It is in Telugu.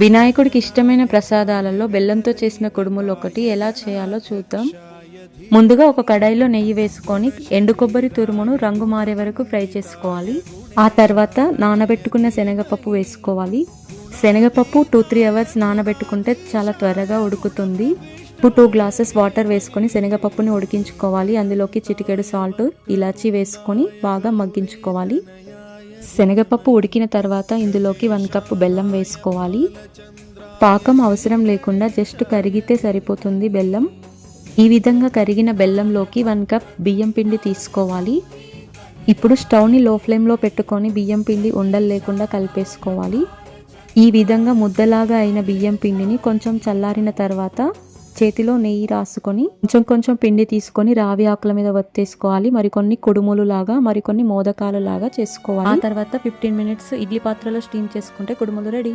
వినాయకుడికి ఇష్టమైన ప్రసాదాలలో బెల్లంతో చేసిన కుడుములు ఒకటి. ఎలా చేయాలో చూద్దాం. ముందుగా ఒక కడాయిలో నెయ్యి వేసుకొని ఎండు కొబ్బరి తురుమును రంగు మారే వరకు ఫ్రై చేసుకోవాలి. ఆ తర్వాత నానబెట్టుకున్న శనగపప్పు వేసుకోవాలి. శనగపప్పు టూ త్రీ అవర్స్ నానబెట్టుకుంటే చాలా త్వరగా ఉడుకుతుంది. ఇప్పుడు టూ గ్లాసెస్ వాటర్ వేసుకొని శనగపప్పుని ఉడికించుకోవాలి. అందులోకి చిటికెడు సాల్ట్ ఇలాచీ వేసుకొని బాగా మగ్గించుకోవాలి. శనగపప్పు ఉడికిన తర్వాత ఇందులోకి వన్ కప్ బెల్లం వేసుకోవాలి. పాకం అవసరం లేకుండా జస్ట్ కరిగితే సరిపోతుంది బెల్లం. ఈ విధంగా కరిగిన బెల్లంలోకి వన్ కప్ బియ్యం పిండి తీసుకోవాలి. ఇప్పుడు స్టవ్ని లో ఫ్లేమ్లో పెట్టుకొని బియ్యం పిండి ఉండలు లేకుండా కలిపేసుకోవాలి. ఈ విధంగా ముద్దలాగా అయిన బియ్యం పిండిని కొంచెం చల్లారిన తర్వాత చేతిలో నెయ్యి రాసుకొని కొంచెం కొంచెం పిండి తీసుకొని రావి ఆకుల మీద వత్తేసుకోవాలి. మరికొన్ని కుడుములు లాగా మరికొన్ని మోదకాలు లాగా చేసుకోవాలి. ఆ తర్వాత ఫిఫ్టీన్ మినిట్స్ ఇడ్లీ పాత్రలో స్టీమ్ చేసుకుంటే కుడుములు రెడీ